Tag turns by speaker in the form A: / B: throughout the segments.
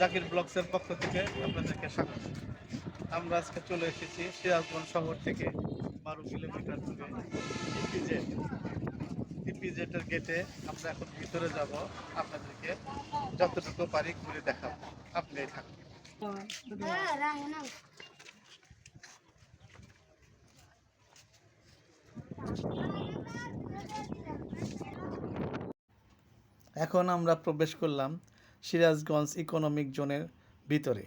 A: জাকির ব্লগসের পক্ষ থেকে আপনাদেরকে স্বাগত। আমরা আজকে চলে এসেছি সিরাজগঞ্জ শহর থেকে বারো কিলোমিটার দূরে ইপিজেড ইপিজেডের গেটে আমরা এখন ভিতরে যাব। আপনাদেরকে যতটুকু পারি ঘুরে দেখাবো। আপনি থাকুন। এখন আমরা প্রবেশ করলাম সিরাজগঞ্জ ইকোনমিক জোনের ভিতরে।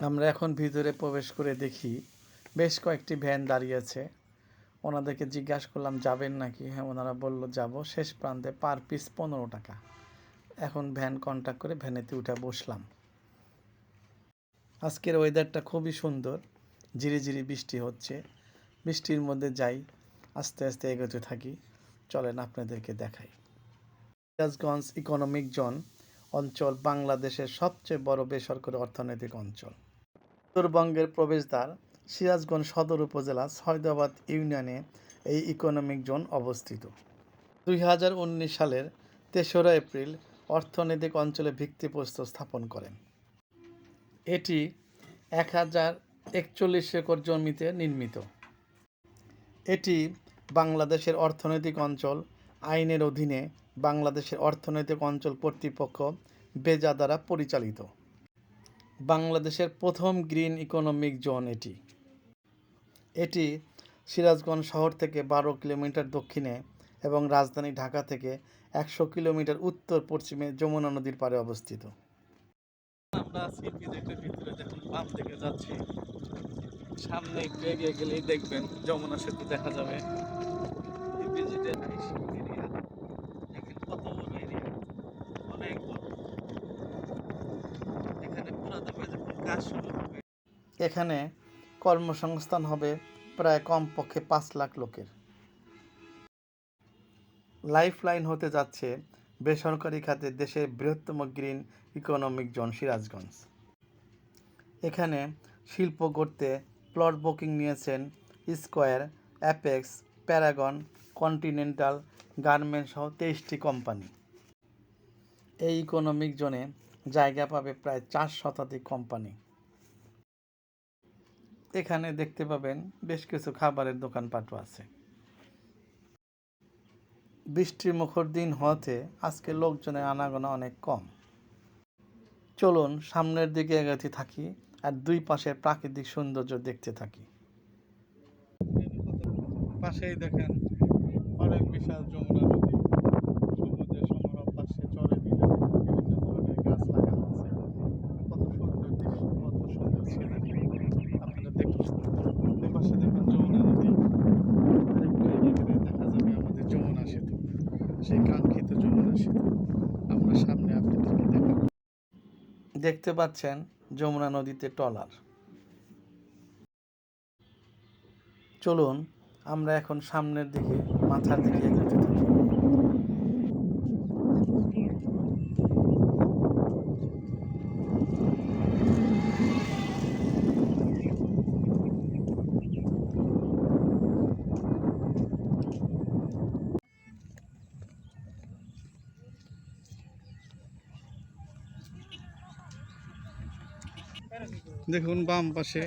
A: আমরা এখন ভিতরে প্রবেশ করে দেখি, বেশ কয়েকটি ভ্যান দাঁড়িয়ে আছে। ওনাদেরকে জিজ্ঞাসা করলাম, যাবেন নাকি? হ্যাঁ ওনারা বলল, যাব। শেষ প্রান্তে পার পিস পনেরো টাকা। এখন ভ্যান কন্ট্যাক্ট করে ভ্যানেতে উঠে বসলাম। আজকের ওয়েদারটা খুবই সুন্দর। ঝিরিঝিরি বৃষ্টি হচ্ছে। বৃষ্টির মধ্যে যাই, আস্তে আস্তে এগোতে থাকি। চলেন আপনাদেরকে দেখাই। সিরাজগঞ্জ ইকোনমিক জোন অঞ্চল বাংলাদেশের সবচেয়ে বড় বেসরকারি অর্থনৈতিক অঞ্চল। উত্তরবঙ্গের প্রবেশদ্বার, সিরাজগঞ্জ সদর উপজেলা সৈদাবাদ ইউনিয়নে এই ইকোনমিক জোন অবস্থিত। দুই হাজার উনিশ সালের তেসরা এপ্রিল অর্থনৈতিক অঞ্চলে ভিত্তিপ্রস্তর স্থাপন করেন। এটি এক হাজার একচল্লিশ একর জমিতে নির্মিত। এটি বাংলাদেশের অর্থনৈতিক অঞ্চল আইনের অধীনে বাংলাদেশের অর্থনৈতিক অঞ্চল কর্তৃপক্ষ বেজা দ্বারা পরিচালিত। বাংলাদেশের প্রথম গ্রিন ইকোনমিক জোন এটি। এটি সিরাজগঞ্জ শহর থেকে বারো কিলোমিটার দক্ষিণে এবং রাজধানী ঢাকা থেকে একশো কিলোমিটার উত্তর পশ্চিমে যমুনা নদীর পাড়ে অবস্থিত। আমরা যাচ্ছি। সামনে একটু এগিয়ে গেলেই দেখবেন যমুনা সেতু দেখা যাবে এই ভিজিটের এরিয়া দেখেন কত বড় এরিয়া অনেক বড় এখানে কর্মসংস্থান হবে প্রায় কমপক্ষে পাঁচ লাখ লোকের। লাইফ লাইন হতে যাচ্ছে বেসরকারি খাতে দেশের বৃহত্তম গ্রিন ইকোনমিক জোন সিরাজগঞ্জ। এখানে শিল্প গড়তে প্লট বুকিং নিয়েছেন Square, Apex, Paragon, Continental garments সহ তেইশটি কোম্পানি। এই ইকোনমিক জোনে জায়গা পাবে প্রায় চার শতাধিক কোম্পানি এখানে দেখতে পাবেন বেশ কিছু খাবারের দোকানপাটও আছে। বৃষ্টি মুখর দিন হওয়াতে আজকে লোকজনের আনাগোনা অনেক কম। চলুন সামনের দিকে এগাতে থাকি আর দুই পাশের প্রাকৃতিক সৌন্দর্য দেখতে থাকি। পাশেই দেখেন অনেক বিশাল যমুনা নদী সমুদ্রের সমারোহ পাশে চরে বিভিন্ন ধরনের গাছ লাগানো আছে কত সুন্দর দৃশ্য কত সুন্দর সিনারি আপনারা দেখুন এই পাশে দেখবেন যমুনা নদী আরেকটু এগিয়ে গেলে দেখা যাবে আমাদের যমুনা সেতু সেই কাঙ্ক্ষিত যমুনা সেতু আমরা সামনে আপনাদেরকে দেখাব। দেখতে পাচ্ছেন যমুনা নদীতে টলার চলুন, আমরা এখন সামনের দিকে, মাথার দিকে এগোতে দেখুন বাম পাশে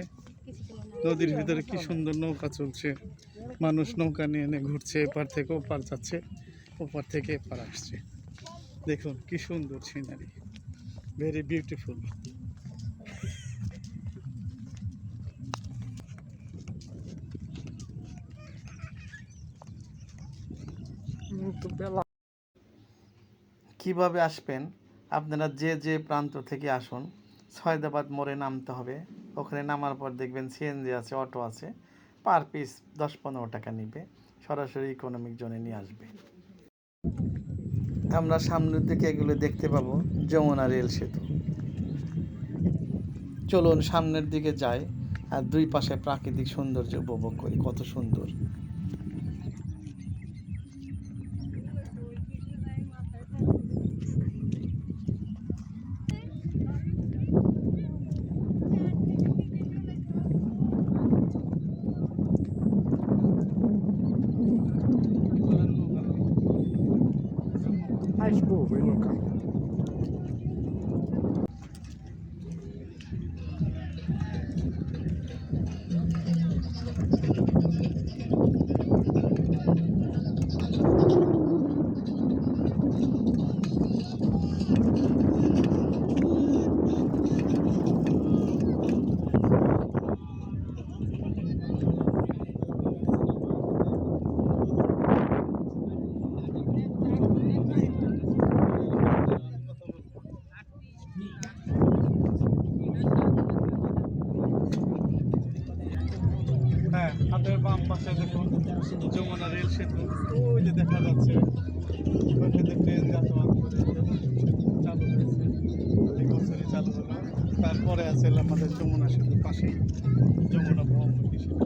A: নদীর ভিতরে কি সুন্দর নৌকা চলছে। মানুষ নৌকা নিয়ে এনে ঘুরছে, এপার থেকে ওপার যাচ্ছে, ওপার থেকে এপার আসছে। দেখুন কি সুন্দর সিনারি ভেরি বিউটিফুল কীভাবে আসবেন? আপনারা যে যে প্রান্ত থেকে আসুন সয়দাবাদ মোড়ে নামতে হবে। ওখানে নামার পর দেখবেন সিএনজি আছে অটো আছে। পার পিস দশ পনেরো টাকা নিবে। সরাসরি ইকোনমিক জোনে নিয়ে আসবে। আমরা সামনের দিকে এগুলো দেখতে পাবো, যমুনা রেল সেতু। চলুন সামনের দিকে যাই, আর দুই পাশে প্রাকৃতিক সৌন্দর্য উপভোগ করি। কত সুন্দর। Mas, pô, foi no carro. Jamuna rail সেতু। ওই যে দেখা যাচ্ছে। ওইখান থেকে ট্রেন যাতায়াত চালু হয়েছে। এই বছরই চালু হলো। তারপরে আছে আমাদের যমুনা সেতু পাশেই। যমুনা বহুমুখী সেতু।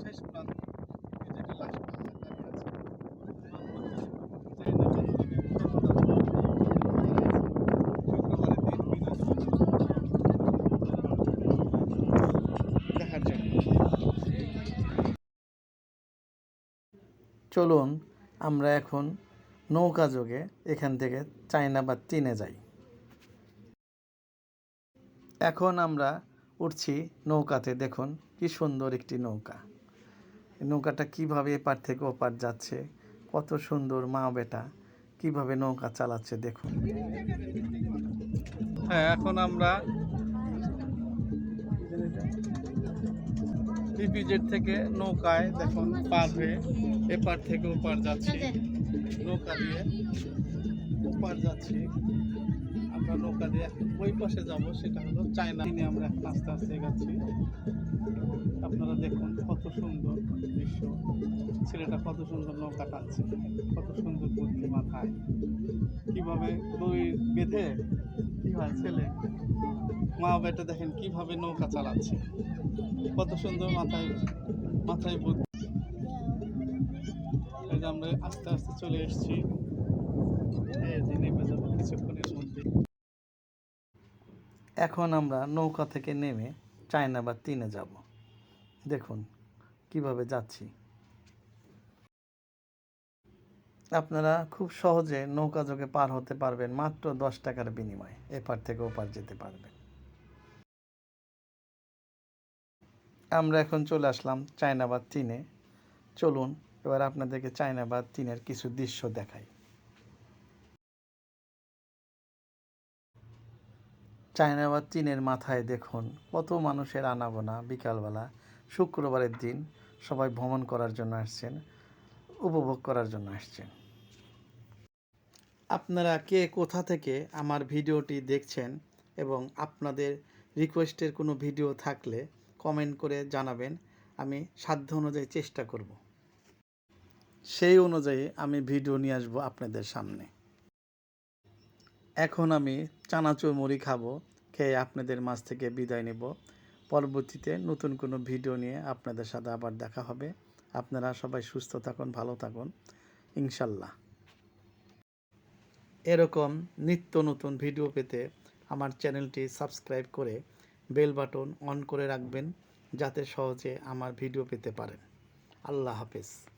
A: শেষ প্রান্ত এই যে একটা লাশ প্রান্তে দাঁড়িয়ে আছে দেখার জন্য চলুন আমরা এখন নৌকা যোগে এখান থেকে চায়না বা চীনে যাই। এখন আমরা উঠছি নৌকাতে, দেখুন কি সুন্দর একটি নৌকা। নৌকাটা কীভাবে এপার থেকে ওপার যাচ্ছে, কত সুন্দর মা বেটা, কীভাবে নৌকা চালাচ্ছে, দেখুন। হ্যাঁ এখন আমরা পিপিজেড থেকে নৌকায় দেখুন পার হয়ে এপার থেকে ওপার যাচ্ছি, নৌকা দিয়ে ওপার যাচ্ছি, আমরা নৌকা দিয়ে ওই পাশে যাব, সেটা হলো চায়না। নিয়ে আমরা এখন আস্তে আস্তে এগাচ্ছি। আপনারা দেখুন কত সুন্দর দৃশ্য। ছেলেটা কত সুন্দর নৌকা টানছে, কত সুন্দর বুদ্ধি মাথায়। কীভাবে দই বেঁধে, কি হয় ছেলে? মা বেটা দেখেন কীভাবে নৌকা চালাচ্ছে। কত সুন্দর মাথায় মাথায় বুদ্ধি। আমরা আস্তে আস্তে চলে এসেছি। এখন আমরা নৌকা থেকে নেমে চায়না বা তিনে যাব। দেখুন কীভাবে যাচ্ছি। আপনারা খুব সহজে নৌকা যোগে পার হতে পারবেন মাত্র দশ টাকার বিনিময়ে, এপার থেকে ওপার যেতে পারবেন। আমরা এখন চলে আসলাম চায়নাবাদ তিনে। চলুন, এবার আপনাদেরকে চায়নাবাদ তিনের কিছু দৃশ্য দেখাই। চায়নাবাদ তিনের মাথায় দেখুন, কত মানুষের আনাগোনা বিকালবেলা। শুক্রবারের দিন সবাই ভ্রমণ করার জন্য আসছেন, উপভোগ করার জন্য আসছেন। আপনারা কে, কোথা থেকে আমার ভিডিওটি দেখছেন এবং আপনাদের রিকোয়েস্টের কোনো ভিডিও থাকলে কমেন্ট করে জানাবেন, আমি সাধ্য অনুযায়ী চেষ্টা করব। সেই অনুযায়ী আমি ভিডিও নিয়ে আসব আপনাদের সামনে। এখন আমি চানাচুর মুড়ি খাব, খেয়ে আপনাদের মাছ থেকে বিদায় নেব। পরবর্তীতে নতুন কোনো ভিডিও নিয়ে আপনাদের সাথে আবার দেখা হবে। আপনারা সবাই সুস্থ থাকুন, ভালো থাকুন, ইনশাল্লাহ। এরকম নিত্য নতুন ভিডিও পেতে আমার চ্যানেলটি সাবস্ক্রাইব করে বেল বাটন অন করে রাখবেন যাতে সহজে আমার ভিডিও পেতে পারেন। আল্লাহ হাফেজ।